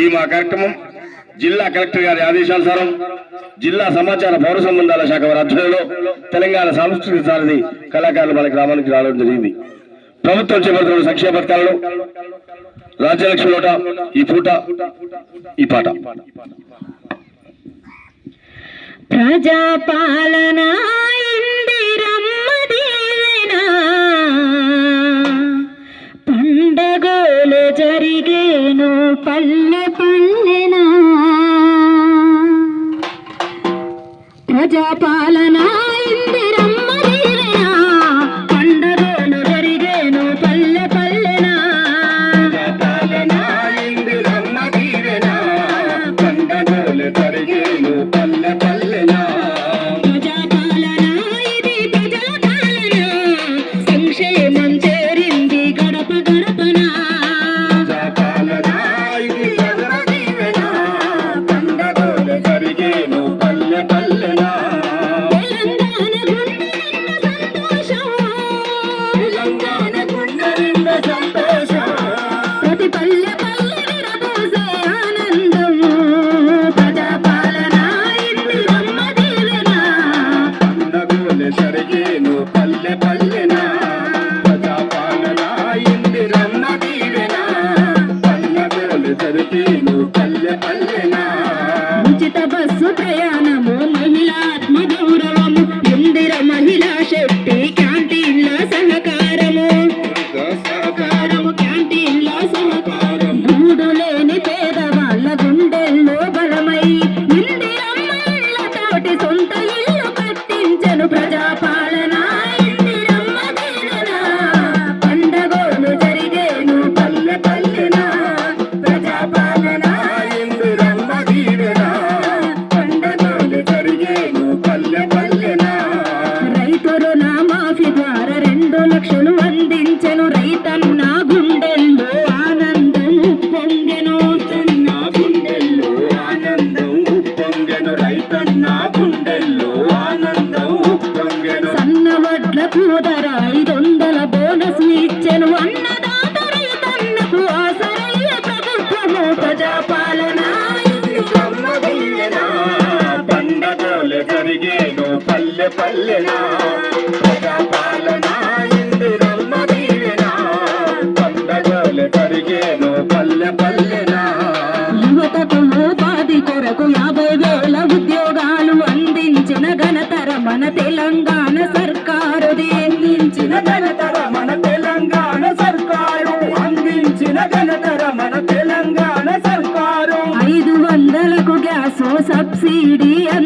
ఈ మా కార్యక్రమం జిల్లా కలెక్టర్ గారి ఆదేశానుసారం జిల్లా సమాచార పౌర సంబంధాల శాఖ వారి ఆధ్వర్యంలో తెలంగాణ సాంస్కృతిక సారథి కళాకారులు మన గ్రామానికి రావడం జరిగింది. ప్రభుత్వం చేపడుతున్న సంక్షేమ పథకాలను రాజ్యలక్ష్మి నోట ఈ పూట ఈ పాట. ప్రజాపాలన పండగోలు జరిగేను పల్లె ప్రజాపాలన వడ్ల కూదర ఐదు వందల బోనస్ ఇచ్చెను. అన్నదాత రైతన్నకు ఆసరయ్య ప్రభుత్వము ప్రజాపాలన. పండగలు జరిగేను పల్లె పల్లెనా? ప్రజాపాలన? ఇందిరమ్మ దీవెన? పండగలు జరిగేను పల్లె పల్లెనా? యువతకు ఉపాధి కొరకు యాభై వేల ಸಿಡಿಯ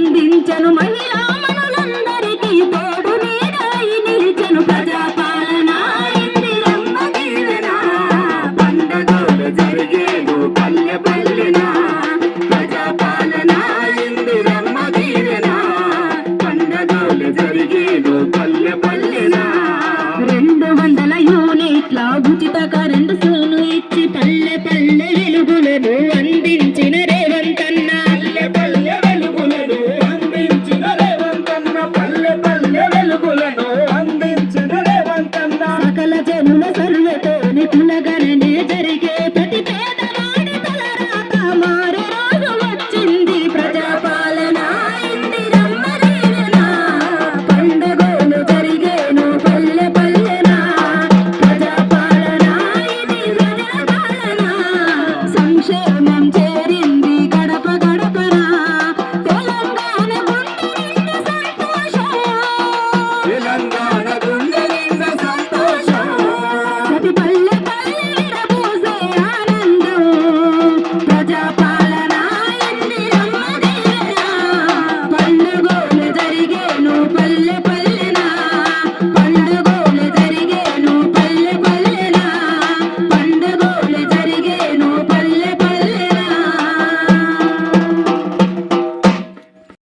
ধুলাগা